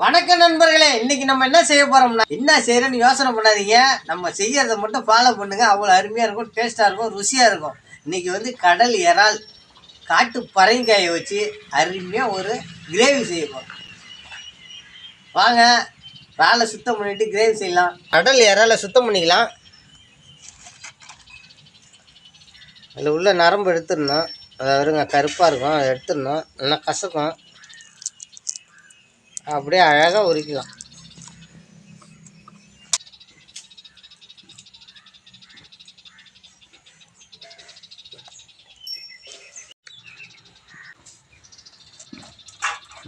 வணக்கம் நண்பர்களே இன்னைக்கு நம்ம என்ன செய்ய போறோம்னா என்ன செய்யறோம்னு யோசனை பண்ணாதீங்க. நம்ம செய்யறத மட்டும் ஃபாலோ பண்ணுங்க. அவ்வளோ அருமையா இருக்கும் டேஸ்டா இருக்கும் ருசியா இருக்கும். இன்னைக்கு வந்து கடல் இறால் காட்டு பரங்கிக்காயை வச்சு அருமையா ஒரு கிரேவி செய்ய போறோம். வாங்க இறாலை சுத்தம் பண்ணிட்டு கிரேவி செய்யலாம். கடல் இறாலை சுத்தம் பண்ணிக்கலாம். அதில் உள்ள நரம்பு எடுத்துடணும். அதை வருங்க கருப்பாக இருக்கும் அதை எடுத்துடணும். நல்லா கசக்கும். அப்படியே அழகாக உரிக்கலாம்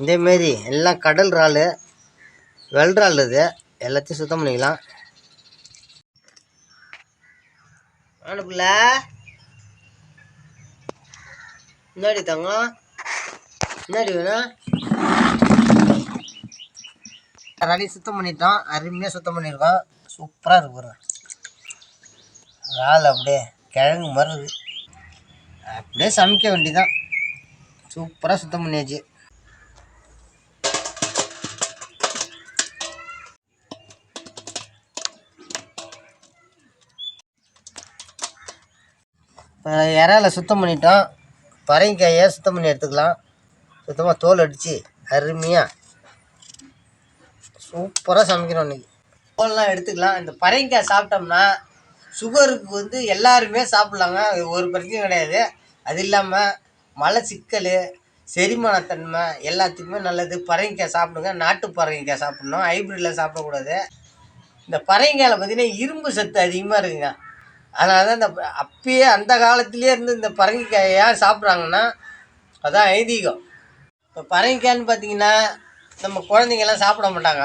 இதேமாரி எல்லாம் கடல் இறால் வெள்றால் இது. எல்லாத்தையும் சுத்தம் பண்ணிக்கலாம். அனுப்புல முன்னாடி தங்கம். முன்னாடி வேணும். இறாலையும் சுத்தம் பண்ணிட்டோம். அருமையாக சுத்தம் பண்ணியிருக்கோம் சூப்பராக இருக்கு பாருங்க. இறால் அப்படியே கிழங்கு மாதிரி அப்படியே சமைக்க வேண்டிதான் சூப்பராக சுத்தம் பண்ணியாச்சு. இப்போ இறால சுத்தம் பண்ணிட்டோம். காயை சுத்தம் பண்ணி எடுத்துக்கலாம். சுத்தமாக தோல் அடித்து அருமையாக சூப்பராக சமைக்கிறோம் இன்றைக்கி தோல்லாம் எடுத்துக்கலாம். இந்த பரங்கிக்காய் சாப்பிட்டோம்னா சுகருக்கு வந்து எல்லாருமே சாப்பிட்லாங்க. ஒரு பிரச்சனையும் கிடையாது. அது இல்லாமல் மலை சிக்கல் செரிமானத்தன்மை எல்லாத்துக்குமே நல்லது. பரங்கிக்காய் சாப்பிடுங்க. நாட்டு பரங்கிக்காய் சாப்பிடணும். ஹைப்ரிட்டில் சாப்பிடக்கூடாது. இந்த பரங்கிக்காயில் பார்த்திங்கன்னா இரும்பு சத்து அதிகமாக இருக்குங்க. அதனால தான் இந்த அப்பயே அந்த காலத்துலேயே இருந்து இந்த பரங்கிக்காயை ஏன் சாப்பிட்றாங்கன்னா அதான் ஐதீகம். இப்போ பரங்கிக்காய்ன்னு பார்த்தீங்கன்னா நம்ம குழந்தைங்கள்லாம் சாப்பிட மாட்டாங்க.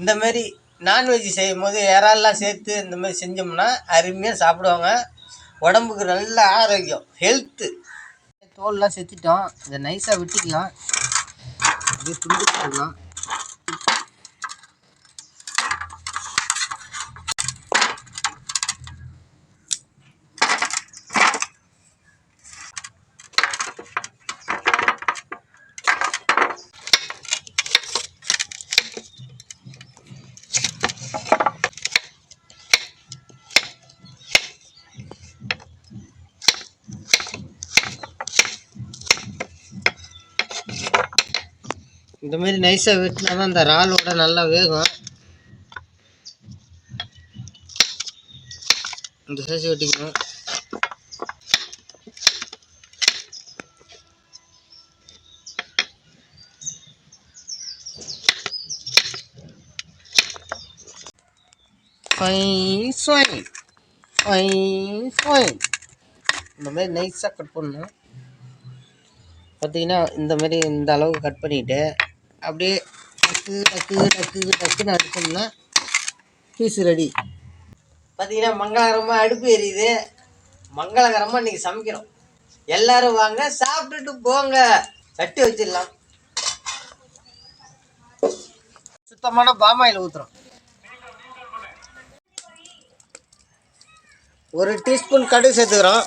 இந்தமாரி நான்வெஜ் செய்யும் போது இறால்லாம் சேர்த்து இந்த மாதிரி செஞ்சோம்னா அருமையாக சாப்பிடுவாங்க. உடம்புக்கு நல்ல ஆரோக்கியம் ஹெல்த்து தோல்லாம் செத்துட்டோம். இதை நைஸாக வெட்டிக்கலாம். அப்படியே துண்டு போடலாம் இந்த மாதிரி நைஸாக வெட்டினா தான் இந்த இறாலோட நல்லா வேகும். இந்த சைஸ் வெட்டிக்கணும். இந்த மாதிரி நைஸாக கட் பண்ணணும். பார்த்தீங்கன்னா இந்த மாதிரி இந்த அளவுக்கு கட் பண்ணிவிட்டு அப்படியே டக்கு டக்கு டக்கு டக்குன்னு அடிச்சோம்னா பீஸ் ரெடி பார்த்தீங்கன்னா மங்களகரமாக அடுப்பு எரியுது. மங்களகரமாக இன்றைக்கி சமைக்கிறோம் எல்லோரும் வாங்க சாப்பிட்டுட்டு போங்க. சட்டி வச்சிடலாம். சுத்தமான பாமாயில் ஊற்றுறோம் ஒரு டீஸ்பூன் கடுகு சேர்த்துக்கிறோம்.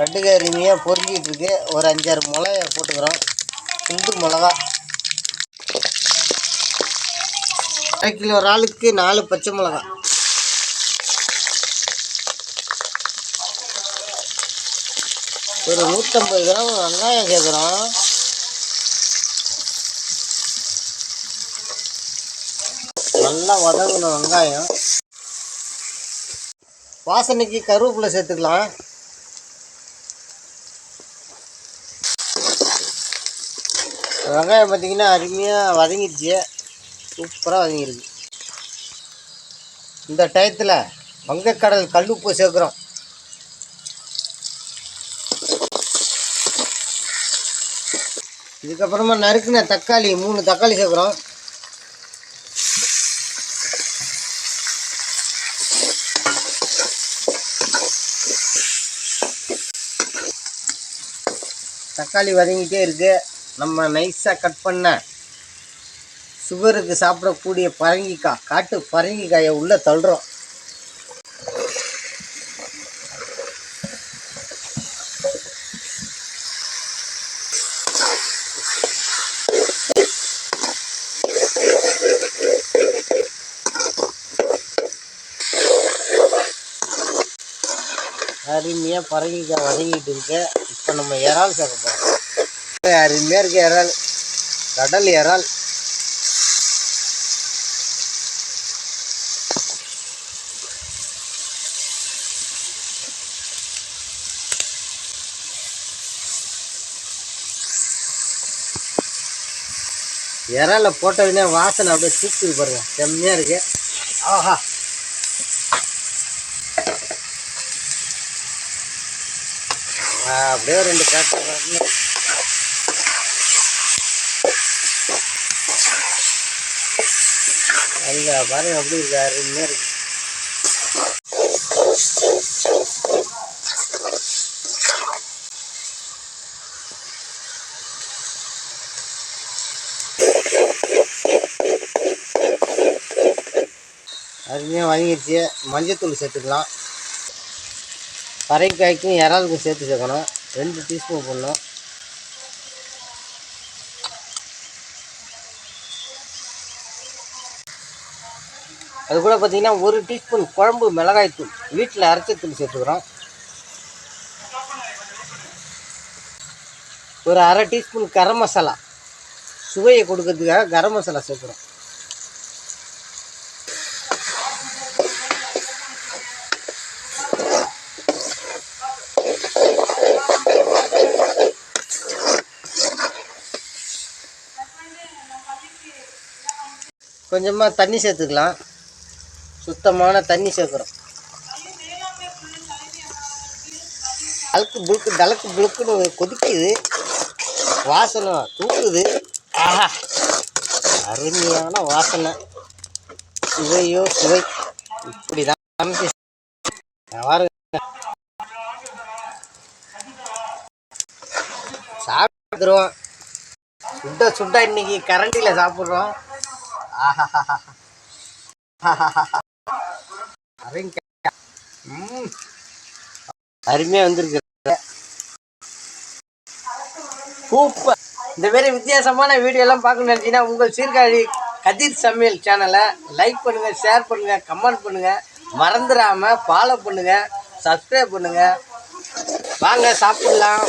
ரெண்டு அருமையாக பொறுக்கிட்டு இருக்கு. ஒரு அஞ்சாறு மிளகா போட்டுக்கிறோம். குண்டு மிளகா. அரை கிலோ ஒரு ஆளுக்கு நாலு பச்சை மிளகா. ஒரு நூற்றம்பது கிராம் வெங்காயம் சேர்க்குறோம். நல்லா வதங்கணும் வெங்காயம். வாசனைக்கு கருவேப்பிலை சேர்த்துக்கலாம். வெங்காயம் பார்த்திங்கன்னா அருமையாக வதங்கிடுச்சு. சூப்பராக வதங்கிருக்கு இந்த டயத்தில் வங்கக்கடல் கல்லுப்பு சேர்க்குறோம். இதுக்கப்புறமா நறுக்குன தக்காளி மூணு தக்காளி சேர்க்குறோம். தக்காளி வதங்கிட்டே இருக்குது நம்ம நைஸாக கட் பண்ண சுகருக்கு சாப்பிடக்கூடிய பரங்கிக்காய் காட்டு பரங்கிக்காயை உள்ளே தள்ளுறோம். அருமையாக பரங்கிக்காய் வதங்கிட்டு இருக்க. இப்போ நம்ம இறால் சேர்க்க போகிறோம் அருமையாக இருக்கு இறால் கடல் இறால் இறால போட்டதுனே வாசனை அப்படியே தூக்குது பாருங்க. செம்மையாக இருக்கு. ஆஹா. அப்படியே ரெண்டு காட்டு அங்க பாருங்க அப்படி இருக்கு அருமையாக இருக்கு. அருமையாக வாங்கிடுச்சு மஞ்சத்தூள் சேர்த்துக்கலாம். பறைக்காய்க்கும் இறாலுக்கும் சேர்த்து சேர்க்கணும். ரெண்டு டீஸ்பூன் போடணும். அது கூட பார்த்தீங்கன்னா ஒரு டீஸ்பூன் குழம்பு மிளகாய்த்தூள் வீட்டில் அரைச்சத்தூள் சேர்த்துக்கிறோம். ஒரு அரை டீஸ்பூன் கரம் மசாலா. சுவையை கொடுக்கறதுக்காக கரம் மசாலா சேர்க்குறோம். கொஞ்சமாக தண்ணி சேர்த்துக்கலாம். சுத்தமான தண்ணி சேர்க்குறோம். அழுக்கு புழுக்கு தளக்கு புழுக்குன்னு கொதிக்குது. வாசனை தூக்குது. ஆஹா அருமையான வாசனை. சுவையோ சுவை. இப்படி தான் பாருங்க. சாப்பிட்டுருவோம். சுட்ட சுட்ட இன்னைக்கு கரண்டியில் சாப்பிட்றோம். ஆஹா ம் அருமையாக வந்திருக்கு சூப்பர். இந்த மாதிரி வித்தியாசமான வீடியோ எல்லாம் பார்க்கணும்னு நினச்சிங்கன்னா உங்கள் சீர்காழி கதிர் சமையல் சேனலை லைக் பண்ணுங்கள் ஷேர் பண்ணுங்கள் கமெண்ட் பண்ணுங்கள் மறந்துடாமல் ஃபாலோ பண்ணுங்கள் சப்ஸ்கிரைப் பண்ணுங்கள் வாங்க சாப்பிட்லாம்.